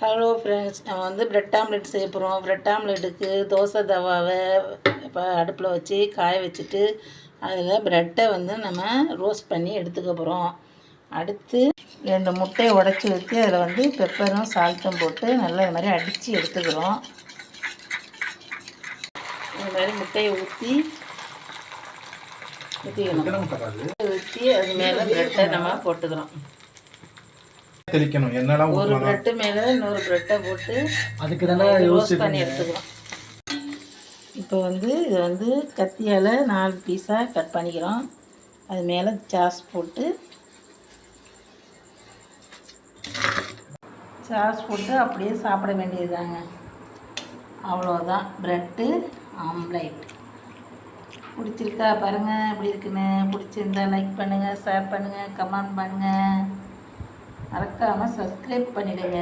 Hello friends நம்ம வந்து bread omelette செய்ய போகிறோம் பிரெட் ஆம்லெட்டுக்கு தோசை தவாவை இப்போ அடுப்பில் வச்சு காய வச்சுட்டு அதில் ப்ரெட்டை வந்து நம்ம ரோஸ்ட் பண்ணி எடுத்துக்க போகிறோம் அடுத்து ரெண்டு முட்டையை உடச்சி ஊற்றி அதில் வந்து பெப்பரும் சால்ட்டும் போட்டு நல்லா இது மாதிரி அடித்து எடுத்துக்கிறோம். இந்த மாதிரி முட்டையை ஊற்றி ஊற்றிக்கணும் ஊற்றி அது மேலே ப்ரெட்டை நம்ம போட்டுக்கிறோம். தெளிக்கணும். என்னெல்லாம் ஒரு ப்ரெட்டு மேலே இன்னொரு ப்ரெட்டை போட்டு அதுக்கு தானே ரோஸ்ட் பண்ணி எடுத்துக்கிறோம் இப்போ வந்து இது வந்து கத்தியால் நாலு பீஸாக கட் பண்ணிக்கிறோம். அது மேலே சாஸ் போட்டு. சாஸ் போட்டு அப்படியே சாப்பிட வேண்டியதுதாங்க. அவ்வளோதான் ப்ரெட்டு ஆம்லைட் பிடிச்சிருக்கா பாருங்கள் எப்படி இருக்குன்னு? பிடிச்சிருந்தா லைக் பண்ணுங்கள் ஷேர் பண்ணுங்கள் கமெண்ட் பண்ணுங்கள் மறக்காமல் சப்ஸ்கிரைப் பண்ணிவிடுங்க